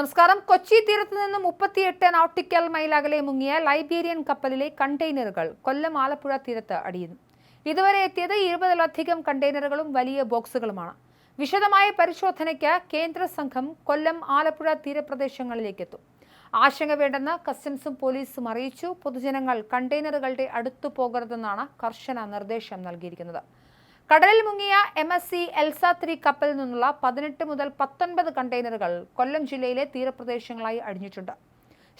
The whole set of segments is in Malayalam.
നമസ്കാരം. കൊച്ചി തീരത്ത് നിന്ന് മുപ്പത്തിയെട്ട് നോട്ടിക്കൽ മൈൽ അകലെ മുങ്ങിയ ലൈബീരിയൻ കപ്പലിലെ കണ്ടെയ്നറുകൾ കൊല്ലം ആലപ്പുഴ തീരത്ത് അടിയുന്നു. ഇതുവരെ എത്തിയത് ഇരുപതിലധികം കണ്ടെയ്നറുകളും വലിയ ബോക്സുകളുമാണ്. വിശദമായ പരിശോധനയ്ക്ക് കേന്ദ്ര സംഘം കൊല്ലം ആലപ്പുഴ തീരപ്രദേശങ്ങളിലേക്ക് എത്തും. ആശങ്ക വേണ്ടെന്ന് കസ്റ്റംസും പോലീസും അറിയിച്ചു. പൊതുജനങ്ങൾ കണ്ടെയ്നറുകളുടെ അടുത്തു പോകരുതെന്നാണ് കർശന നിർദ്ദേശം നൽകിയിരിക്കുന്നത്. കടലിൽ മുങ്ങിയ M S C Elsa three കപ്പലിൽ നിന്നുള്ള പതിനെട്ട് മുതൽ പത്തൊൻപത് കണ്ടെയ്നറുകൾ കൊല്ലം ജില്ലയിലെ തീരപ്രദേശങ്ങളായി അടിഞ്ഞിട്ടുണ്ട്.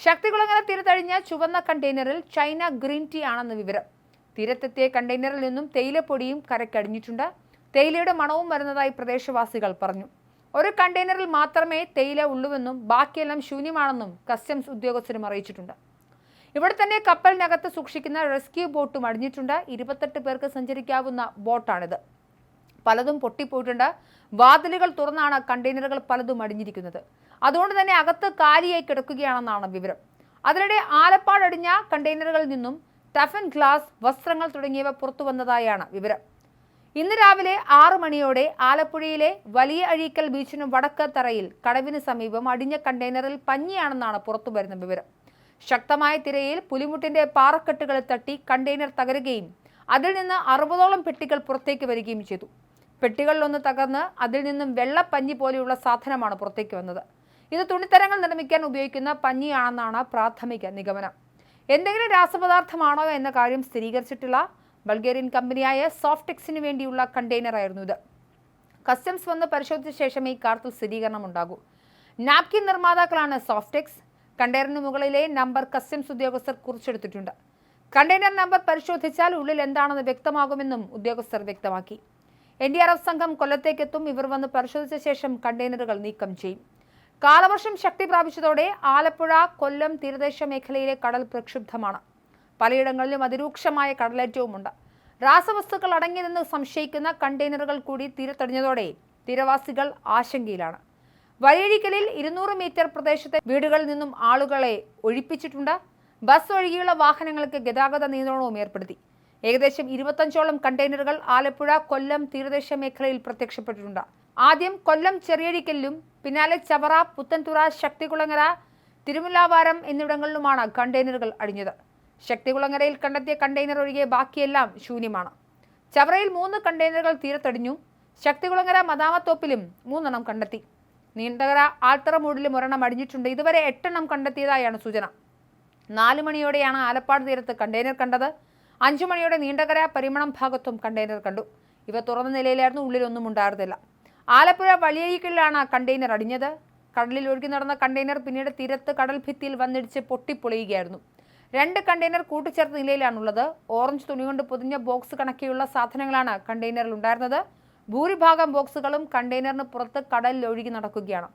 ശക്തികുളങ്ങര തീരത്തഴിഞ്ഞ ചുവന്ന കണ്ടെയ്നറിൽ ചൈന ഗ്രീൻ ടീ ആണെന്ന് വിവരം. തീരത്തെത്തിയ കണ്ടെയ്നറിൽ നിന്നും തേയിലപ്പൊടിയും കരക്കടിഞ്ഞിട്ടുണ്ട് തേയിലയുടെ മണവും വരുന്നതായി പ്രദേശവാസികൾ പറഞ്ഞു. ഒരു കണ്ടെയ്നറിൽ മാത്രമേ തേയില ഉള്ളുവെന്നും ബാക്കിയെല്ലാം ശൂന്യമാണെന്നും കസ്റ്റംസ് ഉദ്യോഗസ്ഥരും അറിയിച്ചിട്ടുണ്ട്. ഇവിടെ തന്നെ കപ്പലിനകത്ത് സൂക്ഷിക്കുന്ന റെസ്ക്യൂ ബോട്ടും അടിഞ്ഞിട്ടുണ്ട്. ഇരുപത്തെട്ട് പേർക്ക് സഞ്ചരിക്കാവുന്ന ബോട്ടാണിത്. പലതും പൊട്ടിപ്പോയിട്ടുണ്ട്. വാതിലുകൾ തുറന്നാണ് കണ്ടെയ്നറുകൾ പലതും അടിഞ്ഞിരിക്കുന്നത്. അതുകൊണ്ട് തന്നെ അകത്ത് കാലിയായി കിടക്കുകയാണെന്നാണ് വിവരം. അതിനിടെ ആലപ്പാടടിഞ്ഞ കണ്ടെയ്നറുകളിൽ നിന്നും ടഫൻ ഗ്ലാസ് വസ്ത്രങ്ങൾ തുടങ്ങിയവ പുറത്തു വന്നതായാണ് വിവരം. ഇന്ന് രാവിലെ ആറു മണിയോടെ ആലപ്പുഴയിലെ വലിയ അഴീക്കൽ ബീച്ചിനും വടക്ക് തറയിൽ കടവിന് സമീപം അടിഞ്ഞ കണ്ടെയ്നറിൽ പഞ്ഞിയാണെന്നാണ് പുറത്തു വരുന്ന വിവരം. ശക്തമായ തിരയിൽ പുലിമുട്ടിന്റെ പാറക്കെട്ടുകൾ തട്ടി കണ്ടെയ്നർ തകരുകയും അതിൽ നിന്ന് അറുപതോളം പെട്ടികൾ പുറത്തേക്ക് വരികയും ചെയ്തു. പെട്ടികളിലൊന്ന് തകർന്ന് അതിൽ നിന്നും വെള്ളപ്പഞ്ഞി പോലെയുള്ള സാധനമാണ് പുറത്തേക്ക് വന്നത്. ഇത് തുണിത്തരങ്ങൾ നിർമ്മിക്കാൻ ഉപയോഗിക്കുന്ന പഞ്ഞിയാണെന്നാണ് പ്രാഥമിക നിഗമനം. എന്തെങ്കിലും രാസപദാർത്ഥമാണോ എന്ന കാര്യം സ്ഥിരീകരിച്ചിട്ടില്ല ബൾഗേറിയൻ കമ്പനിയായ സോഫ്റ്റെക്സിന് വേണ്ടിയുള്ള കണ്ടെയ്നറായിരുന്നു ഇത്. കസ്റ്റംസ് വന്ന് പരിശോധിച്ച ശേഷമേ ഇക്കാര്യത്തിൽ സ്ഥിരീകരണം ഉണ്ടാകൂ നാപ്കിൻ നിർമ്മാതാക്കളാണ് സോഫ്റ്റെക്സ് കണ്ടെയ്നറിന് മുകളിലെ നമ്പർ കസ്റ്റംസ് ഉദ്യോഗസ്ഥർ കുറിച്ചെടുത്തിട്ടുണ്ട്. കണ്ടെയ്നർ നമ്പർ പരിശോധിച്ചാൽ ഉള്ളിൽ എന്താണെന്ന് വ്യക്തമാകുമെന്നും ഉദ്യോഗസ്ഥർ വ്യക്തമാക്കി. എൻ ഡി ആർ എഫ് സംഘം കൊല്ലത്തേക്കെത്തും ഇവർ വന്ന് പരിശോധിച്ച ശേഷം കണ്ടെയ്നറുകൾ നീക്കം ചെയ്യും. കാലവർഷം ശക്തി പ്രാപിച്ചതോടെ ആലപ്പുഴ കൊല്ലം തീരദേശ മേഖലയിലെ കടൽ പ്രക്ഷുബ്ധമാണ്. പലയിടങ്ങളിലും അതിരൂക്ഷമായ കടലേറ്റവുമുണ്ട്. രാസവസ്തുക്കൾ അടങ്ങിയതെന്ന് സംശയിക്കുന്ന കണ്ടെയ്നറുകൾ കൂടി തീരത്തടിഞ്ഞതോടെ തീരവാസികൾ ആശങ്കയിലാണ്. വഴിയഴിക്കലിൽ ഇരുന്നൂറ് മീറ്റർ പ്രദേശത്തെ വീടുകളിൽ നിന്നും ആളുകളെ ഒഴിപ്പിച്ചിട്ടുണ്ട്. ബസ് ഒഴികെയുള്ള വാഹനങ്ങൾക്ക് ഗതാഗത നിയന്ത്രണവും ഏർപ്പെടുത്തി. ഏകദേശം ഇരുപത്തഞ്ചോളം കണ്ടെയ്നറുകൾ ആലപ്പുഴ കൊല്ലം തീരദേശ മേഖലയിൽ പ്രത്യക്ഷപ്പെട്ടിട്ടുണ്ട്. ആദ്യം കൊല്ലം ചെറിയഴിക്കലിലും പിന്നാലെ ചവറ പുത്തൻതുറ ശക്തികുളങ്ങര തിരുമുല്ലാവാരം എന്നിവിടങ്ങളിലുമാണ് കണ്ടെയ്നറുകൾ അടിഞ്ഞത്. ശക്തികുളങ്ങരയിൽ കണ്ടെത്തിയ കണ്ടെയ്നർ ഒഴികെ ബാക്കിയെല്ലാം ശൂന്യമാണ്. ചവറയിൽ മൂന്ന് കണ്ടെയ്നറുകൾ തീരത്തടിഞ്ഞു. ശക്തികുളങ്ങര മദാമത്തോപ്പിലും മൂന്നെണ്ണം കണ്ടെത്തി. നീണ്ടകര ആൽത്തറമൂടിലും മുരണം അടിഞ്ഞിട്ടുണ്ട്. ഇതുവരെ എട്ടെണ്ണം കണ്ടെത്തിയതായാണ് സൂചന. നാല് മണിയോടെയാണ് ആലപ്പാട് തീരത്ത് കണ്ടെയ്നർ കണ്ടത്. അഞ്ചു മണിയോടെ നീണ്ടകര പരിമണം ഭാഗത്തും കണ്ടെയ്നർ കണ്ടു. ഇവ തുറന്ന നിലയിലായിരുന്നു ഉള്ളിലൊന്നും ഉണ്ടായിരുന്നില്ല. ആലപ്പുഴ വലിയയിക്കലിലാണ് കണ്ടെയ്നർ അടിഞ്ഞത്. കടലിൽ ഒഴുകി നടന്ന കണ്ടെയ്നർ പിന്നീട് തീരത്ത് കടൽ ഭിത്തിയിൽ വന്നിടിച്ച് പൊട്ടിപ്പൊളിയുകയായിരുന്നു. രണ്ട് കണ്ടെയ്നർ കൂട്ടിച്ചേർത്ത നിലയിലാണുള്ളത്. ഓറഞ്ച് തുണി കൊണ്ട് പൊതിഞ്ഞ ബോക്സ് കണക്കെയുള്ള സാധനങ്ങളാണ് കണ്ടെയ്നറിൽ ഉണ്ടായിരുന്നത്. ഭൂരിഭാഗം ബോക്സുകളും കണ്ടെയ്നറിന് പുറത്ത് കടലിൽ ഒഴുകി നടക്കുകയാണ്.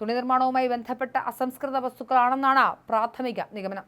തുണി നിർമ്മാണവുമായി ബന്ധപ്പെട്ട അസംസ്കൃത വസ്തുക്കളാണെന്നാണ് പ്രാഥമിക നിഗമനം.